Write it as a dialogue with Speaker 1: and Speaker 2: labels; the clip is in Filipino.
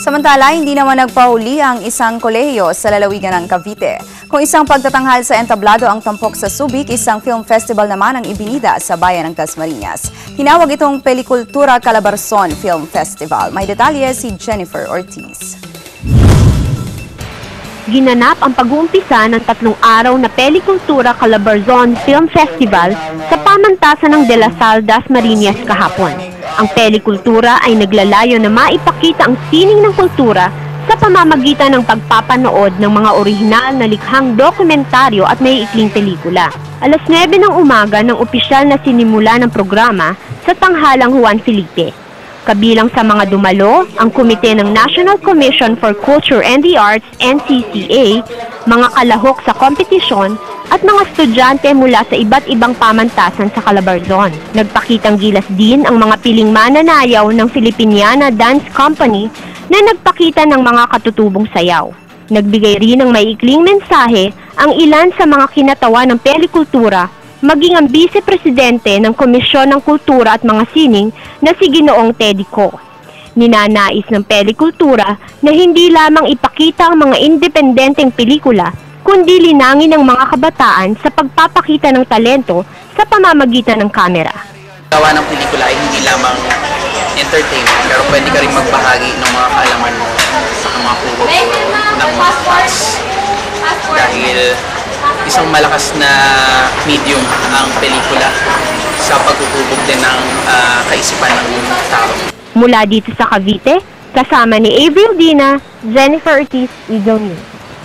Speaker 1: Samantala, hindi naman nagpahuli ang isang kolehiyo sa lalawigan ng Cavite. Kung isang pagtatanghal sa entablado ang tampok sa Subic, isang film festival naman ang ibinida sa bayan ng Dasmariñas. Tinawag itong Pelikultura Calabarzon Film Festival. May detalye si Jennifer Ortiz.
Speaker 2: Ginanap ang pag-uumpisa ng tatlong araw na Pelikultura Calabarzon Film Festival sa pamantasan ng De La Salle Dasmariñas kahapon. Ang pelikultura ay naglalayo na maipakita ang sining ng kultura sa pamamagitan ng pagpapanood ng mga orihinal na likhang dokumentaryo at may ikling pelikula. Alas 9 ng umaga ng opisyal na sinimula ng programa sa tanghalang Juan Felipe. Kabilang sa mga dumalo, ang komite ng National Commission for Culture and the Arts, NCCA, mga kalahok sa kompetisyon, at mga estudyante mula sa iba't ibang pamantasan sa Calabarzon. Nagpakitang gilas din ang mga piling mananayaw ng Filipiniana Dance Company na nagpakita ng mga katutubong sayaw. Nagbigay rin ng maiikling mensahe ang ilan sa mga kinatawa ng pelikultura maging ang vice-presidente ng Komisyon ng Kultura at Mga Sining na si Ginoong Teddy Co. Ninanais ng pelikultura na hindi lamang ipakita ang mga independenteng pelikula, kundi linangin ng mga kabataan sa pagpapakita ng talento sa pamamagitan ng kamera.
Speaker 3: gawa ng pelikula ay hindi lamang entertainment, pero pwede ka rin magbahagi ng mga kaalaman mo sa mga puro ng mga fans. Dahil isang malakas na medium ang pelikula sa paghuhubog din ng ah, kaisipan ng tao.
Speaker 2: Mula dito sa Cavite, kasama ni Avril Dina, Jennifer Ortiz, Eagle News.